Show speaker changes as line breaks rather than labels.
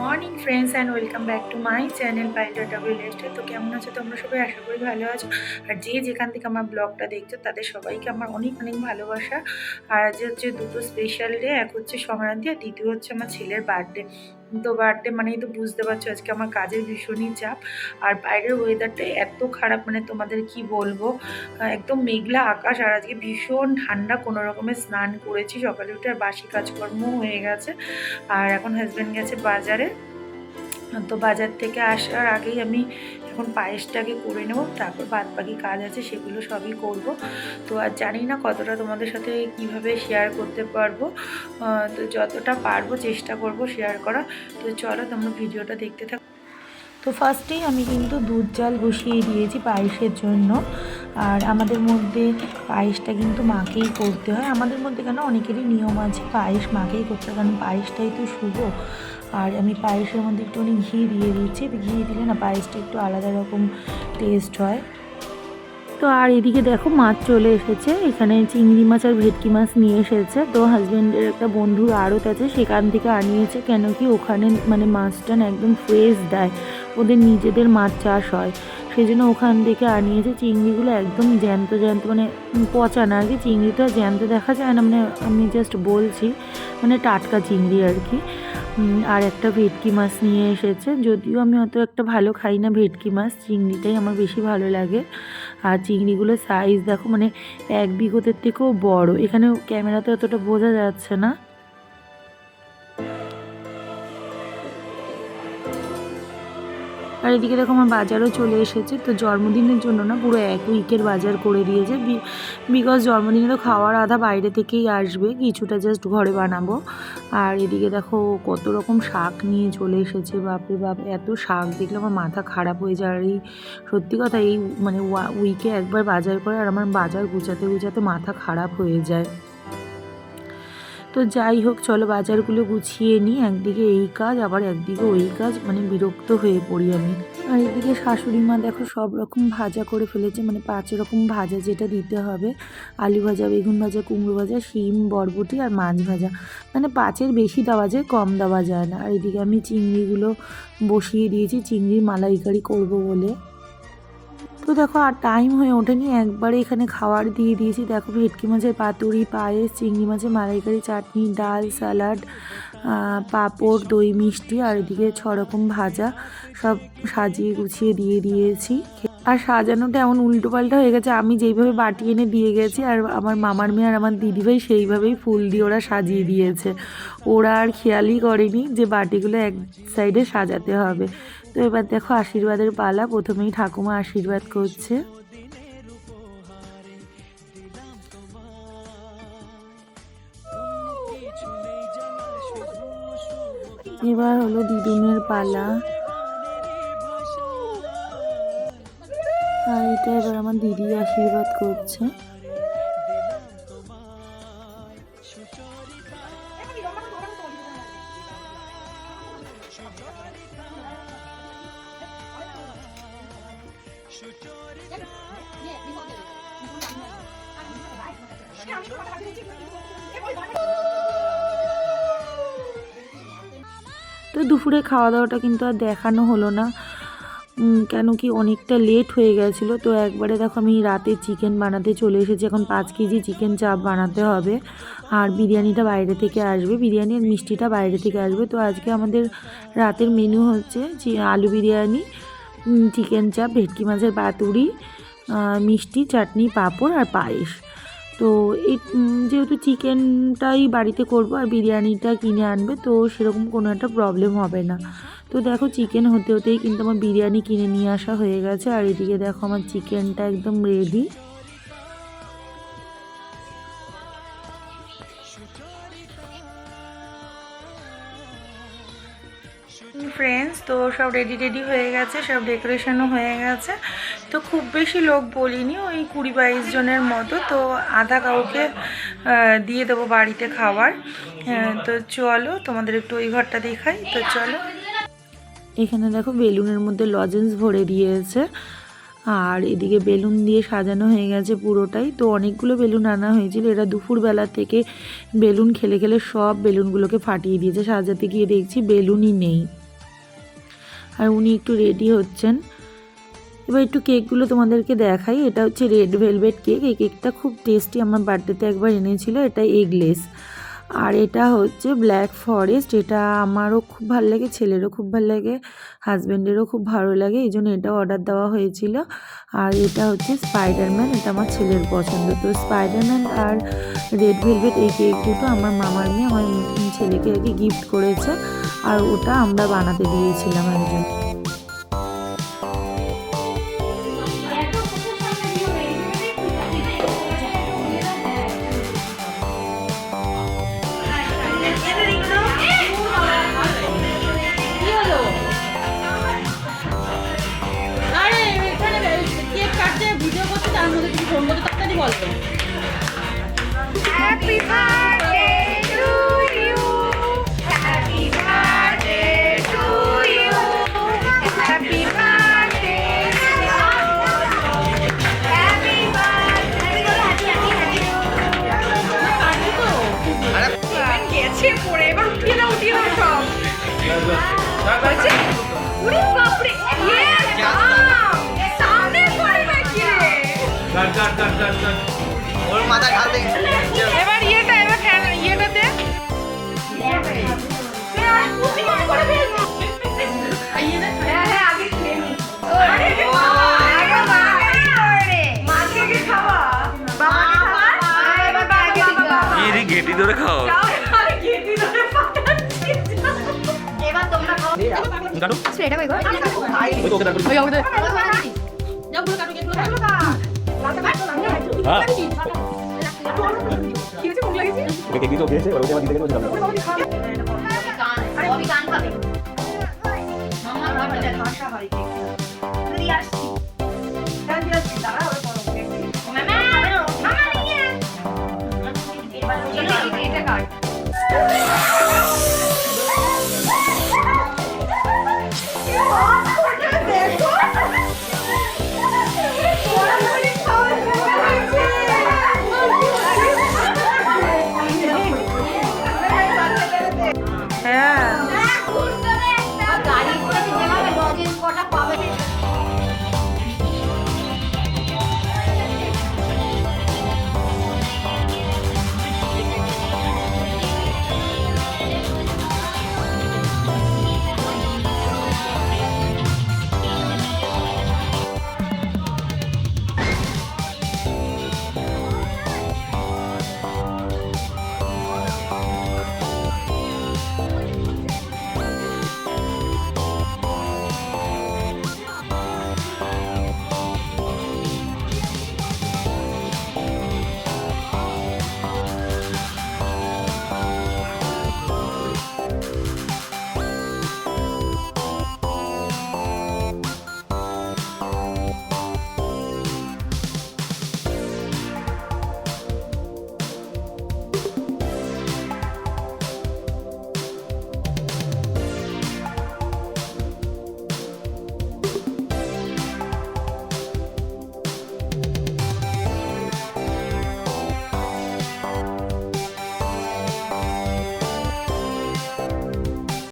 Morning friends and welcome back to my channel পাইটা double Leicester তো কেমন আছো তোমরা সবাই? আশা করি ভালো আছো। আর যে যেখান থেকে আমার ব্লগটা দেখছ, তাদের সবাইকে আমার অনেক অনেক ভালোবাসা। আর আজ হচ্ছে দুটো স্পেশাল ডে এক হচ্ছে সংক্রান্তি আর দ্বিতীয় হচ্ছে আমার ছেলের বার্থডে তো বার্থডে মানেই তো বুঝতে পারছ, আজকে আমার কাজের ভীষণই চাপ। আর বাইরের ওয়েদারটা এত খারাপ মানে তোমাদের কি বলব? একদম মেঘলা আকাশ, আর আজকে ভীষণ ঠান্ডা, কোনো রকমে স্নান করেছি, সকালে উঠে আর বাসি কাজকর্ম হয়ে গেছে। আর এখন হাজব্যান্ড গেছে বাজারে। তো বাজার থেকে আসার আগেই আমি এখন পায়েসটাকে করে নেব, তারপর বাদ বাকি কাজ আছে সেগুলো সবই করব। তো আর জানি না কতটা তোমাদের সাথে কীভাবে শেয়ার করতে পারব। তো যতটা পারব চেষ্টা করব শেয়ার করা তো চলো তোমরা ভিডিওটা দেখতে থাকো। তো ফার্স্টেই আমি কিন্তু দুধ জাল বসিয়ে দিয়েছি পায়েসের জন্য। আর আমাদের মধ্যে পায়েসটা কিন্তু মাকেই করতে হয়। আমাদের মধ্যে কেন অনেকেরই নিয়ম আছে পায়েস মাকেই করতে হয়, কারণ পায়েসটাই তো শুভ। আর আমি পায়েসের মধ্যে একটুখানি ঘি দিয়ে দিচ্ছি ঘি দিলে না পায়েসটা একটু আলাদা রকম টেস্ট হয়। তো আর এদিকে দেখো মাছ চলে এসেছে। এখানে চিংড়ি মাছ আর ভেটকি মাছ নিয়ে এসেছে। তো হাজব্যান্ডের একটা বন্ধুর আড়ত আছে, সেখান থেকে আনিয়েছে কেন কি ওখানে মানে মাছটা না একদম ফ্রেশ দেয়। ওদের নিজেদের মাছ চাষ হয়। সেই জন্য ওখান থেকে আনিয়েছে। চিংড়িগুলো একদম জ্যান্ত জ্যান্ত মানে পচা না আর কি। চিংড়িটা জ্যান্ত দেখা যায় না মানে আমি জাস্ট বলছি মানে টাটকা চিংড়ি আর কি। আর একটা ভেটকি মাছ নিয়ে এসেছে। যদিও আমি অত একটা ভালো খাই না ভেটকি মাছ, চিংড়িটাই আমার বেশি ভালো লাগে। আর চিংড়িগুলো সাইজ দেখো মানে এক বিঘতের থেকেও বড়। এখানে ক্যামেরাতে অতটা বোঝা যাচ্ছে না। আর এদিকে দেখো আমার বাজারও চলে এসেছে, তো জন্মদিনের জন্য না পুরো এক উইকের বাজার করে দিয়েছে। বিকজ জন্মদিনে তো খাওয়ার আধা বাইরে থেকেই আসবে, কিছুটা জাস্ট ঘরে বানাবো। আর এদিকে দেখো কত রকম শাক নিয়ে চলে এসেছে, বাপরে বাপ, এত শাক, দেখলে আমার মাথা খারাপ হয়ে যায়। আর এই সত্যি কথা, এই মানে উইকে একবার বাজার করে আর আমার বাজার গুছাতে গুছাতে মাথা খারাপ হয়ে যায়। তো যাই হোক, চলো বাজারগুলো গুছিয়ে নিই। একদিকে এই কাজ, আবার একদিকে ওই কাজ। মানে বিরক্ত হয়ে পড়ি আমি। আর এদিকে শাশুড়ি মা দেখো সব রকম ভাজা করে ফেলেছে। মানে পাঁচ রকম ভাজা যেটা দিতে হবে। আলু ভাজা, বেগুন ভাজা, কুমড়ো ভাজা, শিম, বরবটি আর মাছ ভাজা। মানে পাঁচের বেশি দেওয়া যায়, কম দেওয়া যায় না। আর এদিকে আমি চিংড়িগুলো বসিয়ে দিয়েছি। চিংড়ির মালাইকারি করব বলে। তো দেখো আর টাইম হয়ে ওঠেনি। একবারে এখানে খাবার দিয়ে দিয়েছি। দেখো ভেটকি মাছের পাতুরি, পায়েস, চিংড়ি মাছের মালাইকারি, চাটনি, ডাল স্যালাড পাঁপড়, দই, মিষ্টি আর এদিকে ছ রকম ভাজা সব সাজিয়ে গুছিয়ে দিয়ে দিয়েছি। আর সাজানোটা এমন উল্টো পাল্টা হয়ে গেছে। আমি যেইভাবে বাটি এনে দিয়ে গেছি আর আমার মামার মেয়ে আর আমার দিদিভাই সেইভাবেই ফুল দিয়ে ওরা সাজিয়ে দিয়েছে। ওরা আর খেয়ালই করেনি যে বাটিগুলো এক সাইডে সাজাতে হবে। তো এবার দেখো আশীর্বাদের পালা। প্রথমেই ঠাকুমা আশীর্বাদ করছে। এবার হলো দিদুনের পালা। আর এটা এবার আমার দিদি আশীর্বাদ করছে। তো দুপুরে খাওয়া দাওয়াটা কিন্তু আর দেখানো হলো না। কেন কি অনেকটা লেট হয়ে গেছিল। তো একবারে দেখো আমি রাতে চিকেন বানাতে চলে এসেছি। এখন পাঁচ কেজি চিকেন চাপ বানাতে হবে। আর বিরিয়ানিটা বাইরে থেকে আসবে। বিরিয়ানি আর মিষ্টিটা বাইরে থেকে আসবে। তো আজকে আমাদের রাতের মেনু হচ্ছে আলু বিরিয়ানি চিকেন চাপ, ভেটকি মাছের পাতুরি মিষ্টি, চাটনি, পাঁপড় আর পায়েস। তো এই যেহেতু চিকেনটাই বাড়িতে করব আর বিরিয়ানিটা কিনে আনবে, তো সেরকম কোনো একটা প্রবলেম হবে না। তো দেখো চিকেন হতে হতেই কিন্তু আমার বিরিয়ানি কিনে নিয়ে আসা হয়ে গেছে, আর এদিকে দেখো আমার চিকেনটা একদম রেডি ফ্রেন্ডস তো সব রেডি রেডি হয়ে গেছে, সব ডেকোরেশনও হয়ে গেছে। তো খুব বেশি লোক বলিনি, ওই কুড়ি বাইশ জনের মতো। তো আধা কাউকে দিয়ে দেবো বাড়িতে খাবার। তো চলো, তোমাদের একটু ওই ঘরটা দেখাই। তো চলো। এখানে দেখো বেলুনের মধ্যে লজেন্স ভরে দিয়েছে। আর এদিকে বেলুন দিয়ে সাজানো হয়ে গেছে পুরোটাই। তো অনেকগুলো বেলুন আনা হয়েছিল। এরা দুপুরবেলা থেকে বেলুন খেলে খেলে সব বেলুনগুলোকে ফাটিয়ে দিয়েছে। সাজাতে গিয়ে দেখছি বেলুনই নেই। আর উনি একটু রেডি হচ্ছেন। এবার একটু কেকগুলো তোমাদেরকে দেখাই। এটা হচ্ছে রেড ভেলভেট কেক এই কেকটা খুব টেস্টি আমার বার্থডেতে একবার এনেছিল। এটা এগলেস আর এটা হচ্ছে ব্ল্যাক ফরেস্ট এটা আমারও খুব ভালো লাগে, ছেলেরও খুব ভালো লাগে হাজব্যান্ডেরও খুব ভালো লাগে। এই জন্য এটা অর্ডার দেওয়া হয়েছিল। আর এটা হচ্ছে স্পাইডারম্যান এটা আমার ছেলের পছন্দ। তো স্পাইডারম্যান আর রেড ভেলভেট এই কেক দুটো আমার মামার মেয়ে, আমার ছেলেকে আর কি গিফট করেছে। আর ওটা আমরা বানাতে দিয়েছিলাম একজন।
কি হলো
উঠিয়ে দাও উঠিয়ে দাও সব হয়েছে? উরে বাপরে বাপ! সামনে পড়ে নাকি রে
ওর মাথা
এবার ইয়েটা এবার ইয়েটা দে হ্যাঁ,
কাটো
স্প্রেটা কই গো?
ওই তো ওকে দাঁড়
ওই ওদের যাও গুলো কাটো কেকগুলো কাটো
হ্যাঁ
কি হয়েছে, মুখ লাগিয়েছি?
ওকে দিতে ওকে ওকে আমার দিতে গেলে ওকে
আমি গান গাবে। মামা বাবা ভাষা
হয়